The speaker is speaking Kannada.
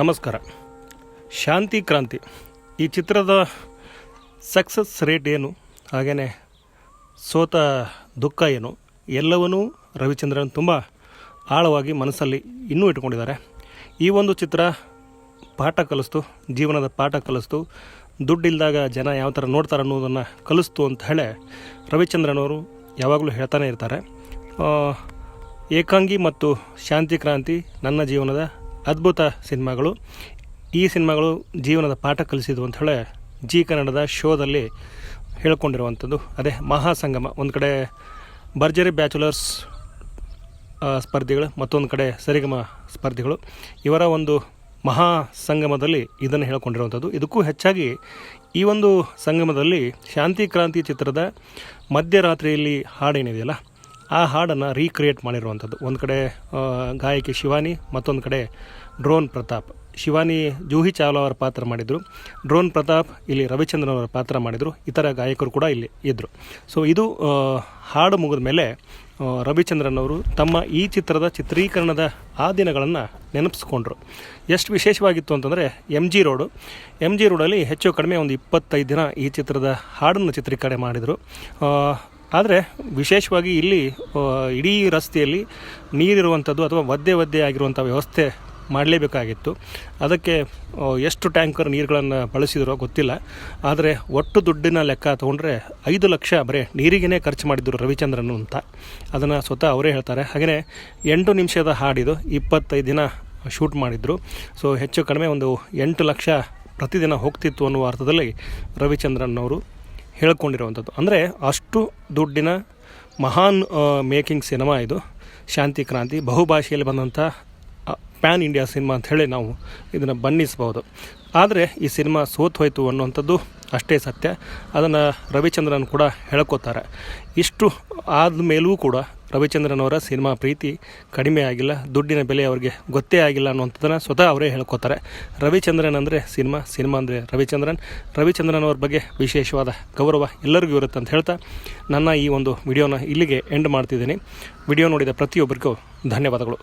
ನಮಸ್ಕಾರ. ಶಾಂತಿ ಕ್ರಾಂತಿ. ಈ ಚಿತ್ರದ ಸಕ್ಸಸ್ ರೇಟ್ ಏನು? ಹಾಗೆಯೇ ಸೋತ ದುಃಖ ಏನು? ಎಲ್ಲವನ್ನೂ ರವಿಚಂದ್ರನ್ ತುಂಬ ಆಳವಾಗಿ ಮನಸ್ಸಲ್ಲಿ ಇನ್ನೂ ಇಟ್ಕೊಂಡಿದ್ದಾರೆ ಈ ಒಂದು ಚಿತ್ರ ಪಾಠ ಕಲಿಸ್ತು, ಜೀವನದ ಪಾಠ ಕಲಿಸ್ತು, ದುಡ್ಡಿಲ್ದಾಗ ಜನ ಯಾವ ಥರ ನೋಡ್ತಾರೆ ಅನ್ನೋದನ್ನು ಕಲಿಸ್ತು ಅಂತ ಹೇಳಿ ರವಿಚಂದ್ರನ್ ಅವರು ಯಾವಾಗಲೂ ಹೇಳ್ತಾನೆ ಇರ್ತಾರೆ. ಏಕಾಂಗಿ ಮತ್ತು ಶಾಂತಿ ಕ್ರಾಂತಿ ನನ್ನ ಜೀವನದ ಅದ್ಭುತ ಸಿನಿಮಾಗಳು. ಈ ಸಿನಿಮಾಗಳು ಜೀವನದ ಪಾಠ ಕಲಿಸಿದ್ವು ಅಂತ ಹೇಳಿ ಜಿ ಕನ್ನಡದ ಶೋದಲ್ಲಿ ಹೇಳ್ಕೊಂಡಿರುವಂಥದ್ದು. ಅದೇ ಮಹಾಸಂಗಮ, ಒಂದು ಕಡೆ ಭರ್ಜರಿ ಬ್ಯಾಚುಲರ್ಸ್ ಸ್ಪರ್ಧಿಗಳು, ಮತ್ತೊಂದು ಕಡೆ ಸರಿಗಮ ಸ್ಪರ್ಧಿಗಳು. ಇವರ ಒಂದು ಮಹಾ ಸಂಗಮದಲ್ಲಿ ಇದನ್ನು ಹೇಳ್ಕೊಂಡಿರುವಂಥದ್ದು. ಇದಕ್ಕೂ ಹೆಚ್ಚಾಗಿ ಈ ಒಂದು ಸಂಗಮದಲ್ಲಿ ಶಾಂತಿ ಕ್ರಾಂತಿ ಚಿತ್ರದ ಮಧ್ಯರಾತ್ರಿಯಲ್ಲಿ ಹಾಡೇನಿದೆಯಲ್ಲ ಆ ಹಾಡನ್ನು ರೀಕ್ರಿಯೇಟ್ ಮಾಡಿರುವಂಥದ್ದು. ಒಂದು ಕಡೆ ಗಾಯಕಿ ಶಿವಾನಿ, ಮತ್ತೊಂದು ಕಡೆ ಡ್ರೋನ್ ಪ್ರತಾಪ್. ಶಿವಾನಿ ಜೂಹಿ ಚಾವ್ಲಾ ಅವರ ಪಾತ್ರ ಮಾಡಿದರು. ಡ್ರೋನ್ ಪ್ರತಾಪ್ ಇಲ್ಲಿ ರವಿಚಂದ್ರನ್ ಅವರ ಪಾತ್ರ ಮಾಡಿದರು. ಇತರ ಗಾಯಕರು ಕೂಡ ಇಲ್ಲಿ ಇದ್ದರು ಸೊ ಇದು ಹಾಡು ಮುಗಿದ ಮೇಲೆ ರವಿಚಂದ್ರನ್ ಅವರು ತಮ್ಮ ಈ ಚಿತ್ರದ ಚಿತ್ರೀಕರಣದ ಆ ದಿನಗಳನ್ನು ನೆನಪಿಸ್ಕೊಂಡ್ರು. ಎಷ್ಟು ವಿಶೇಷವಾಗಿತ್ತು ಅಂತಂದರೆ M G road M G ರೋಡಲ್ಲಿ ಹೆಚ್ಚು ಕಡಿಮೆ ಒಂದು ಇಪ್ಪತ್ತೈದು ದಿನ ಈ ಚಿತ್ರದ ಹಾಡನ್ನು ಚಿತ್ರೀಕರಣೆ ಮಾಡಿದರು. ಆದರೆ ವಿಶೇಷವಾಗಿ ಇಲ್ಲಿ ಇಡೀ ರಸ್ತೆಯಲ್ಲಿ ನೀರಿರುವಂಥದ್ದು ಅಥವಾ ಒದ್ದೆ ಒದ್ದೆ ಆಗಿರುವಂಥ ವ್ಯವಸ್ಥೆ ಮಾಡಲೇಬೇಕಾಗಿತ್ತು. ಅದಕ್ಕೆ ಎಷ್ಟು ಟ್ಯಾಂಕರ್ ನೀರುಗಳನ್ನು ಬಳಸಿದರೋ ಗೊತ್ತಿಲ್ಲ. ಆದರೆ ಒಟ್ಟು ದುಡ್ಡಿನ ಲೆಕ್ಕ ತೊಗೊಂಡ್ರೆ ಐದು ಲಕ್ಷ ಬರೇ ನೀರಿಗೇ ಖರ್ಚು ಮಾಡಿದ್ರು ರವಿಚಂದ್ರನ್ ಅಂತ. ಅದನ್ನು ಸ್ವತಃ ಅವರೇ ಹೇಳ್ತಾರೆ. ಹಾಗೆಯೇ ಎಂಟು ನಿಮಿಷದ ಹಾಡಿದು ಇಪ್ಪತ್ತೈದು ದಿನ ಶೂಟ್ ಮಾಡಿದರು. ಸೊ, ಹೆಚ್ಚು ಕಡಿಮೆ ಒಂದು ಎಂಟು ಲಕ್ಷ ಪ್ರತಿದಿನ ಹೋಗ್ತಿತ್ತು ಅನ್ನುವ ಅರ್ಥದಲ್ಲಿ ರವಿಚಂದ್ರನ್ ಅವರು ಹೇಳ್ಕೊಂಡಿರುವಂಥದ್ದು. ಅಂದರೆ ಅಷ್ಟು ದುಡ್ಡಿನ ಮಹಾನ್ ಮೇಕಿಂಗ್ ಸಿನಿಮಾ ಇದು, ಶಾಂತಿ ಕ್ರಾಂತಿ, ಬಹುಭಾಷೆಯಲ್ಲಿ ಬಂದಂಥ ಪ್ಯಾನ್ ಇಂಡಿಯಾ ಸಿನಿಮಾ ಅಂತ ಹೇಳಿ ನಾವು ಇದನ್ನು ಬಣ್ಣಿಸ್ಬೋದು ಆದರೆ ಈ ಸಿನಿಮಾ ಸೋತು ಹೋಯಿತು ಅನ್ನುವಂಥದ್ದು ಅಷ್ಟೇ ಸತ್ಯ. ಅದನ್ನು ರವಿಚಂದ್ರನ್ ಕೂಡ ಹೇಳ್ಕೊತಾರೆ. ಇಷ್ಟು ಆದ ಮೇಲೂ ಕೂಡ ರವಿಚಂದ್ರನ್ ಅವರ ಸಿನಿಮಾ ಪ್ರೀತಿ ಕಡಿಮೆ ಆಗಿಲ್ಲ, ದುಡ್ಡಿನ ಬೆಲೆ ಅವರಿಗೆ ಗೊತ್ತೇ ಆಗಿಲ್ಲ ಅನ್ನುವಂಥದ್ದನ್ನು ಸ್ವತಃ ಅವರೇ ಹೇಳ್ಕೋತಾರೆ. ರವಿಚಂದ್ರನ್ ಅಂದರೆ ಸಿನಿಮಾ ಸಿನಿಮಾ ಅಂದರೆ ರವಿಚಂದ್ರನ್. ರವಿಚಂದ್ರನ್ ಅವ್ರ ಬಗ್ಗೆ ವಿಶೇಷವಾದ ಗೌರವ ಎಲ್ಲರಿಗೂ ಇರುತ್ತೆ ಅಂತ ಹೇಳ್ತಾ ನನ್ನ ಈ ಒಂದು ವಿಡಿಯೋನ ಇಲ್ಲಿಗೆ ಎಂಡ್ ಮಾಡ್ತಿದ್ದೀನಿ. ವಿಡಿಯೋ ನೋಡಿದ ಪ್ರತಿಯೊಬ್ಬರಿಗೂ ಧನ್ಯವಾದಗಳು.